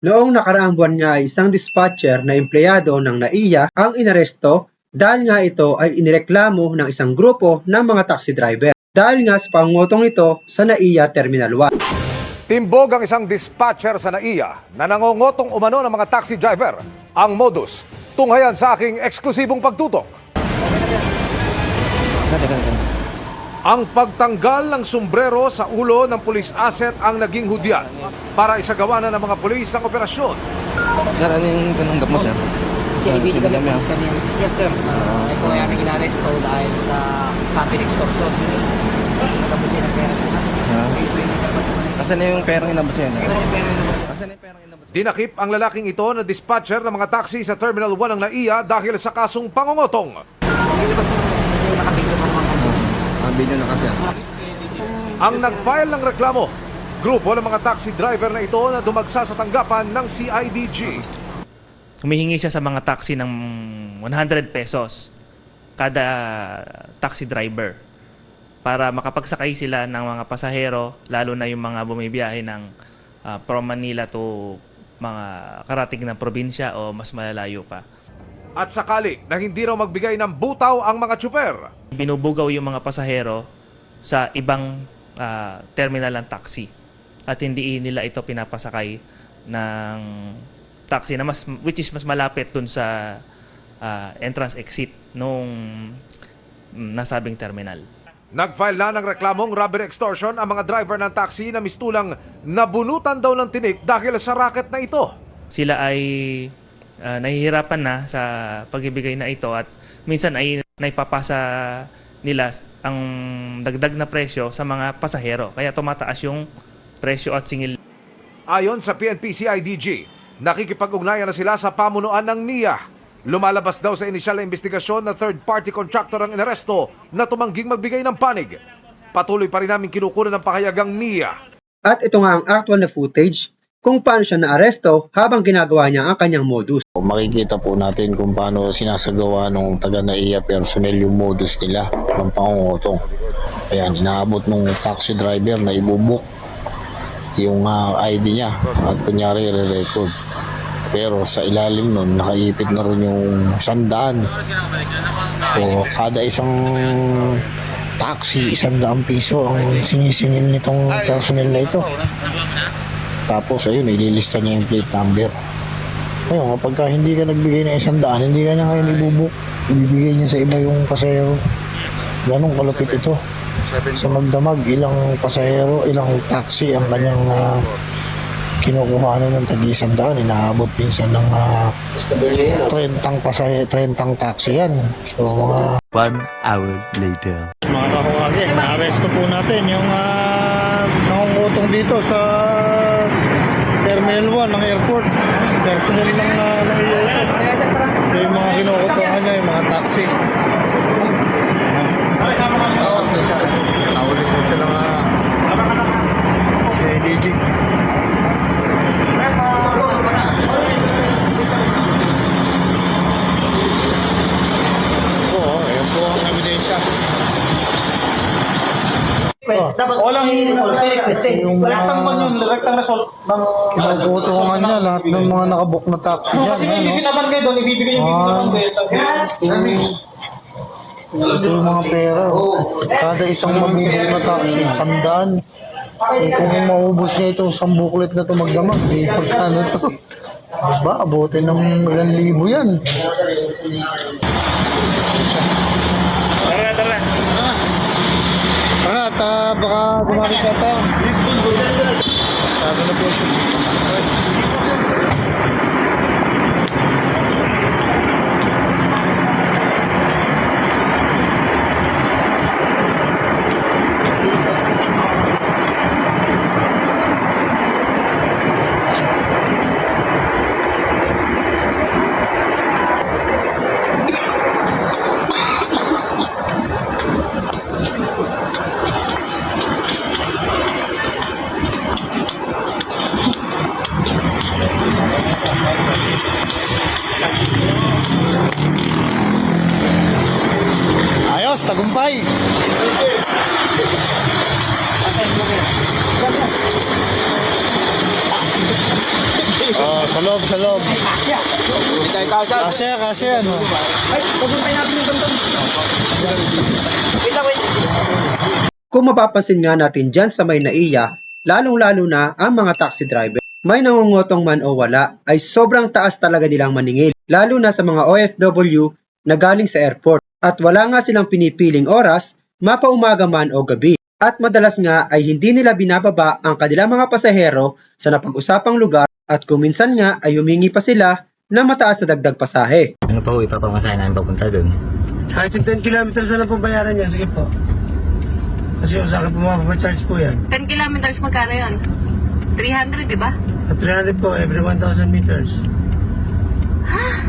Noong nakaraang buwan nga ay isang dispatcher na empleyado ng NAIA ang inaresto dahil nga ito ay inireklamo ng isang grupo ng mga taxi driver. Dahil nga sa pangungutong ito sa NAIA Terminal 1. Timbog ang isang dispatcher sa NAIA na nangongotong umano ng mga taxi driver. Ang modus, tunghayan sa aking eksklusibong pagtutok. Ang pagtanggal ng sombrero sa ulo ng police asset ang naging hudyan para isagawa na ng mga pulis ang operasyon. Sir, ano yung tinanggap mo, sir? Si Ah, IBD sige kami police kami. Yes sir. Uh, ito ay aming inaresto dahil sa camping extortion. Natapusin ang pera. Ha? Asan na yung perang inabot sa'yo? Kasi yung pera na yung perang inabot sa'yo? Dinakip ang lalaking ito na dispatcher ng mga taxi sa Terminal 1 ng NAIA dahil sa kasong pangungotong. Ilabas mo naman kasi nakabigyo ng mga Ang video na kasi. Ang nag-file ng reklamo, grupo ng mga taxi driver na ito na dumagsa sa tanggapan ng CIDG. humihingi siya sa mga taxi ng 100 pesos kada taxi driver para makapagsakay sila ng mga pasahero lalo na yung mga bumibiyahe ng ah, from Manila to mga karating na probinsya o mas malalayo pa. At sakali na hindi raw magbigay ng butaw ang mga tsuper. Binubugaw yung mga pasahero sa ibang ah, terminal ng taxi at hindi nila ito pinapasakay ng taxi na mas which is mas malapit dun sa ah, entrance exit nung nasabing terminal. Nag-file na ng reklamong robbery extortion ang mga driver ng taxi na mistulang nabunutan daw ng tinik dahil sa racket na ito. Sila ay ah, nahihirapan na sa pagbibigay na ito at minsan ay naipapasa nila ang dagdag na presyo sa mga pasahero kaya tumataas yung presyo at singil Ayon sa PNP CIDG, nakikipag-ugnayan na sila sa pamunuan ng NIA. Lumalabas daw sa inisyal na investigasyon na third-party contractor ang inaresto na tumangging magbigay ng panig. Patuloy pa rin namin kinukunan ng pahayagang NIA. At ito nga ang actual na footage kung paano siya naaresto habang ginagawa niya ang kanyang modus. Makikita po natin kung paano sinasagawa ng taga NAIA personnel yung modus nila ng pangungutong. Ayan, inaabot ng taxi driver na ibubuk yung ah, ID niya at kunyari re-record. Pero sa ilalim nun, nakaipit na rin yung sandaan. So, kada isang taxi, isang daang piso ang sinisingil nitong personnel na ito. Tapos, ayun, ililista niya yung plate number. Ayun, kapag ka hindi ka nagbigay ng isang daan, hindi ka niya ngayon ibubuk. Ibibigay niya sa iba yung pasahero. Ganong kalupit ito. Sa magdamag, ilang pasahero, ilang taxi ang kanyang uh, kinukuha ng tagi isang daan. Inaabot minsan ng uh, 30 pasahero, 30 taxi yan. So, mga One hour later. mga kakuwagi, na-arresto po natin yung uh, nakungutong dito sa Terminal 1 ng airport. Personal ng, uh, ng airport. Yung mga kinukutuhan niya, yung mga taxi. Nahuli po sila nga si DG. Oo, ayan po ang ebidensya. request. Dapat walang resolve. request eh. Yung Direct mga naman yun, direct ang result ng kinukutuhan niya, lahat ng mga nakabook na taxi Ano dyan. kasi may ano? binabarangay doon, ibibigay yung binabarangay. Ito yung mga pera. oh. Kada isang mabubok na taxi, sandaan. Eh, kung maubos niya itong isang booklet na ito magdamag, eh, pagkano to? Diba, abutin ng ilang libo yan. Tara, at ah, baka gumamit ka tayo. Sabi na po siya. Kasi, kasi ano. Kung mapapansin nga natin dyan sa may naiya, lalong-lalo na ang mga taxi driver, may nangungutong man o wala, ay sobrang taas talaga nilang maningil, lalo na sa mga OFW na galing sa airport. At wala nga silang pinipiling oras, mapaumaga man o gabi. At madalas nga ay hindi nila binababa ang kanilang mga pasahero sa napag-usapang lugar at kuminsan nga ay humingi pa sila ng mataas na dagdag pasahe. Ano pa ho, ipapamasahe namin papunta doon. Kahit yung 10 kilometers na lang po bayaran niya, sige po. Kasi yung sa akin po mapapacharge po yan. 10 kilometers magkano yun? 300, di ba? At 300 po every 1,000 meters.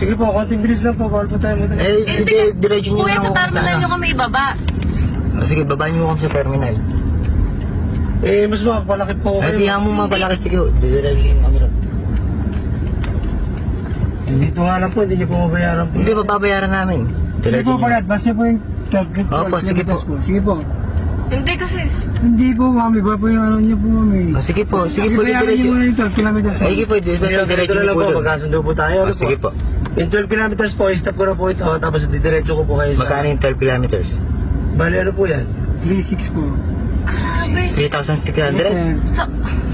Sige po, konting bilis lang po, bawal po tayo muna. Eh, Eh, di, sige. diretso nyo Kuya, lang sa ako terminal nyo kami ibaba. Oh, sige, babaan nyo ako sa terminal. Eh, mas makapalaki po kayo. di mo mapalaki, sige, ho. diretso. Eh, Dito nga lang po, hindi niyo po mabayaran po. Hindi, babayaran namin. Sige po, pagkat, basta po yung 12 Opo, sige po. Sige po. Hindi kasi. Hindi po, mami, ba po yung ano niyo po, mami. Oh, sige po, sige po, Ibayaran niyo muna yung 12 kilometers. Sige po, diretso na lang po po, magkasundo po tayo. Oh, ano sige po. Yung 12 kilometers po, stop ko na po ito, tapos didiretso ko po kayo sa... Magkano yung 12 kilometers? Bali, ano po yan? 3.6 po. Grabe. 3,600? Sa...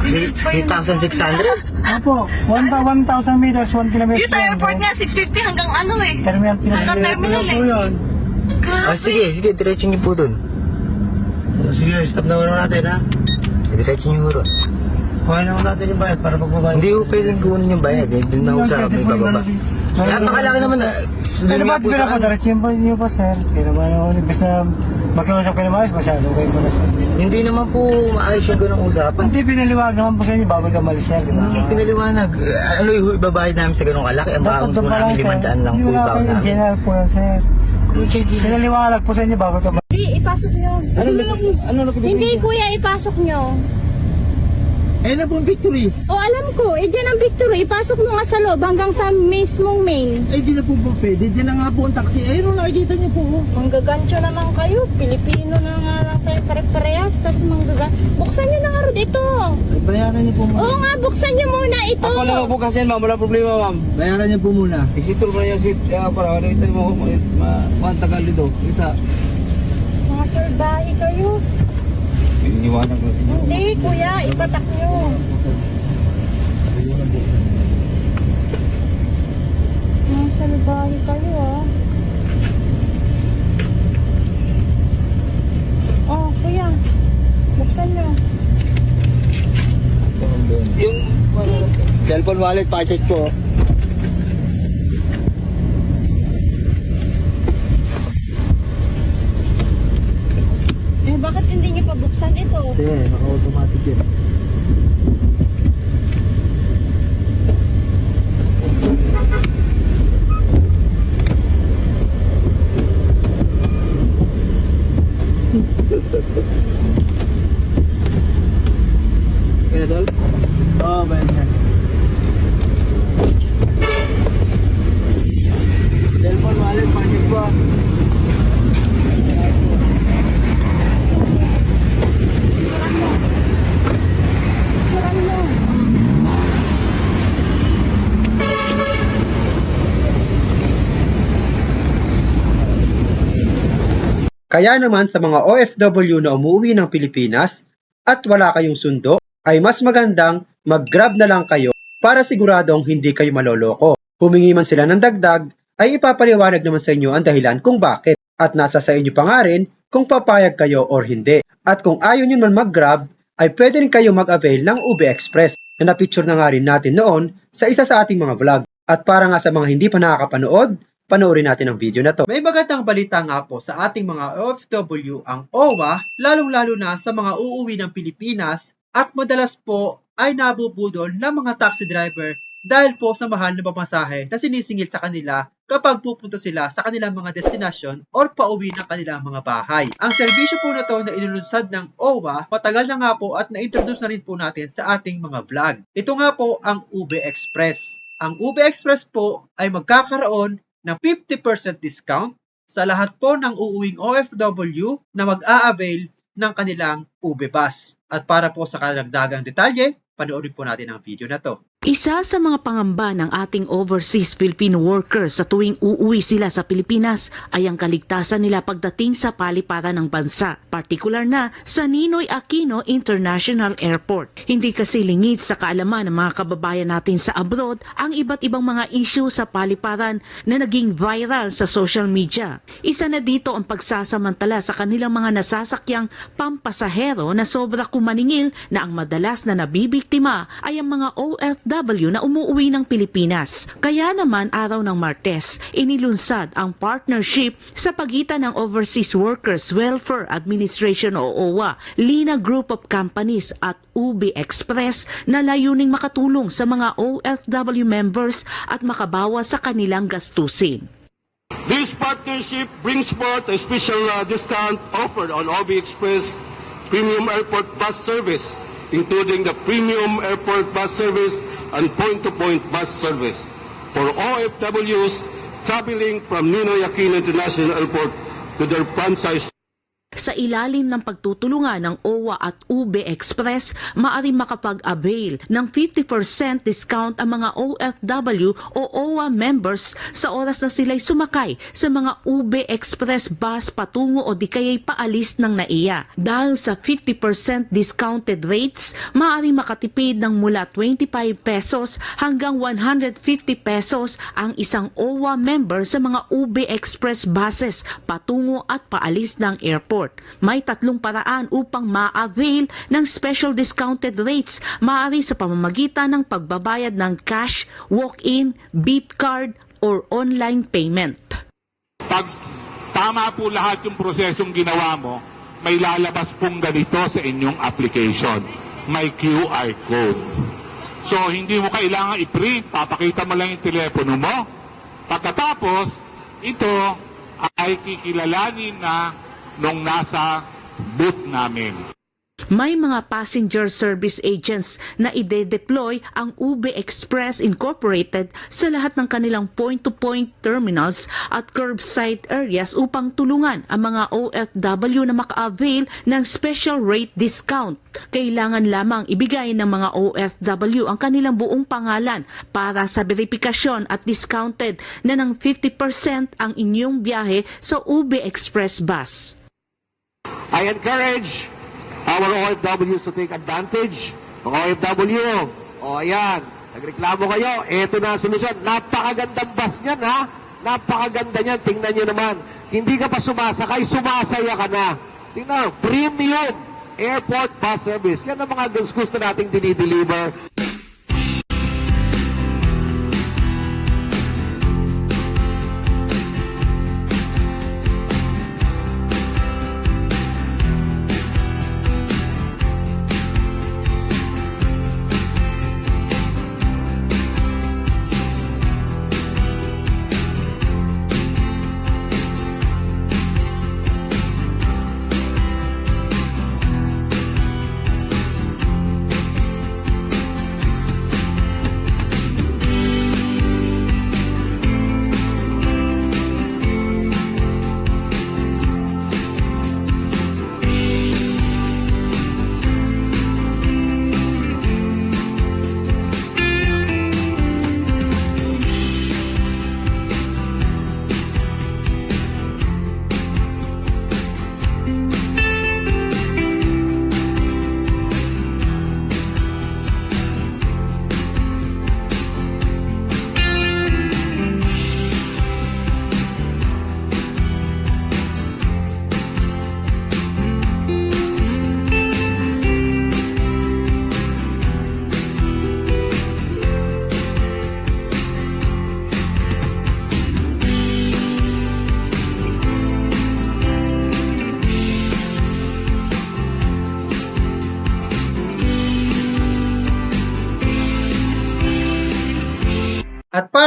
3,600? Opo, 1,000 meters, 1 kilometer. Yung sa airport nga, 650 hanggang ano eh. Terminal, Hanggang terminal eh. yun. Grabe. Ah, sige, sige, diretso nyo po doon. Sige, stop na muna natin, ha? Diretso nyo ron. Kuha na muna natin yung bayad para pagbabayad. Hindi ko pwedeng kunin yung bayad. Eh. Doon na ako sa may bababa. Napakalaki naman. ah, Ano ba, diretso niyo pa, sir. Kaya naman ako, imbes na magkausap kayo naman, masyado kayo muna. Hindi naman po maayos yung ganong usapan. Hindi, pinaliwag naman po sa inyo bago ka malis, sir, di ba? Hindi pinaliwanag. Ano yung ibabayad namin sa ganong kalaki? Ang baon po namin, limandaan lang po mga namin. general po yan, sir. Pinaliwanag po sa inyo bago ka malis. Hindi, ipasok nyo. Ano na ano na Hindi, kuya, ipasok nyo. Eh na po victory. O, alam ko, eh, dyan ang victory. Ipasok mo nga sa loob hanggang sa mismong main. Eh, di na po po pwede. Di na nga po ang taxi. Ayun, nakikita niyo po. oh. Manggagancho naman kayo. Pilipino na nga lang kayo pare-parehas. Tapos manggagan... Buksan nyo na nga rin ito. Ay, bayaran niyo po muna. Oo nga, buksan nyo muna ito. Ako lang po kasi ma'am, wala problema ma'am. Bayaran niyo po muna. Isitol mo na yung seat uh, para ano ito mo ma mantagal dito. Isa. Mga surbahe kayo. Iniwanan ko. Hindi, kuya, ipatak nyo. Mga surbahe kayo, ah. Oh, kuya. Buksan nyo. Yung cellphone wallet packet ko. Eh, bakit hindi nyo pabuksan ito? Eh, naka-automatic yun. Kaya dol. Oo, bayan niya. Cellphone wallet, panik po. Kaya naman sa mga OFW na umuwi ng Pilipinas at wala kayong sundo, ay mas magandang mag-grab na lang kayo para siguradong hindi kayo maloloko. Humingi man sila ng dagdag, ay ipapaliwanag naman sa inyo ang dahilan kung bakit at nasa sa inyo pa nga rin kung papayag kayo or hindi. At kung ayaw nyo man mag-grab, ay pwede rin kayo mag-avail ng UB Express na napicture na nga rin natin noon sa isa sa ating mga vlog. At para nga sa mga hindi pa nakakapanood, panoorin natin ang video na to. May magandang balita nga po sa ating mga OFW ang OWA, lalong-lalo na sa mga uuwi ng Pilipinas at madalas po ay nabubudol ng mga taxi driver dahil po sa mahal na pamasahe na sinisingil sa kanila kapag pupunta sila sa kanilang mga destinasyon or pauwi ng kanilang mga bahay. Ang serbisyo po na to na inulunsad ng OWA, matagal na nga po at na-introduce na rin po natin sa ating mga vlog. Ito nga po ang UB Express. Ang UB Express po ay magkakaroon ng 50% discount sa lahat po ng uuwing OFW na mag-a-avail ng kanilang UB Bus. At para po sa karagdagang detalye, panoorin po natin ang video na to. Isa sa mga pangamba ng ating overseas Filipino workers sa tuwing uuwi sila sa Pilipinas ay ang kaligtasan nila pagdating sa paliparan ng bansa, partikular na sa Ninoy Aquino International Airport. Hindi kasi lingid sa kaalaman ng mga kababayan natin sa abroad ang iba't ibang mga issue sa paliparan na naging viral sa social media. Isa na dito ang pagsasamantala sa kanilang mga nasasakyang pampasahero na sobra kumaningil na ang madalas na nabibiktima ay ang mga OFW na umuwi ng Pilipinas. Kaya naman araw ng Martes, inilunsad ang partnership sa pagitan ng Overseas Workers Welfare Administration o OWA, Lina Group of Companies at UB Express na layuning makatulong sa mga OFW members at makabawas sa kanilang gastusin. This partnership brings forth a special uh, discount offered on OB Express Premium Airport Bus Service, including the Premium Airport Bus Service and Point-to-Point Bus Service for OFWs traveling from Ninoy Aquino International Airport to their franchise Sa ilalim ng pagtutulungan ng OWA at UB Express, maaari makapag-avail ng 50% discount ang mga OFW o OWA members sa oras na sila'y sumakay sa mga UB Express bus patungo o di kaya'y paalis ng NAIA. Dahil sa 50% discounted rates, maaari makatipid ng mula 25 pesos hanggang 150 pesos ang isang OWA member sa mga UB Express buses patungo at paalis ng airport. May tatlong paraan upang ma-avail ng special discounted rates maaari sa pamamagitan ng pagbabayad ng cash, walk-in, beep card, or online payment. Pag tama po lahat yung prosesong ginawa mo, may lalabas pong ganito sa inyong application. May QR code. So, hindi mo kailangan i-print. Papakita mo lang yung telepono mo. Pagkatapos, ito ay kikilalanin na nung nasa booth namin. May mga passenger service agents na ide-deploy ang UB Express Incorporated sa lahat ng kanilang point-to-point terminals at curbside areas upang tulungan ang mga OFW na maka-avail ng special rate discount. Kailangan lamang ibigay ng mga OFW ang kanilang buong pangalan para sa verifikasyon at discounted na ng 50% ang inyong biyahe sa UB Express bus. I encourage our OFWs to take advantage. Mga OFW, o ayan, nagreklamo kayo, eto na ang solusyon. Napakagandang bus niyan, ha? Napakaganda niyan, tingnan niyo naman. Hindi ka pa sumasakay, sumasaya ka na. Tingnan, premium airport bus service. Yan ang mga gusto nating dinideliver.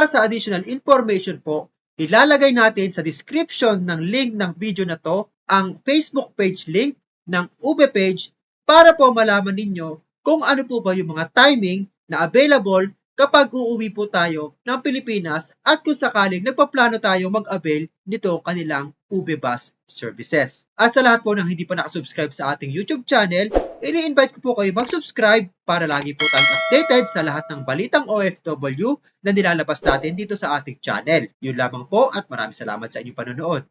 Sa additional information po, ilalagay natin sa description ng link ng video na to ang Facebook page link ng UB page para po malaman ninyo kung ano po ba yung mga timing na available kapag uuwi po tayo ng Pilipinas at kung sakaling nagpaplano tayo mag-avail nito kanilang UB Bus Services. At sa lahat po ng hindi pa nakasubscribe sa ating YouTube channel, ini-invite ko po kayo mag-subscribe para lagi po tayong updated sa lahat ng balitang OFW na nilalabas natin dito sa ating channel. Yun lamang po at maraming salamat sa inyong panonood.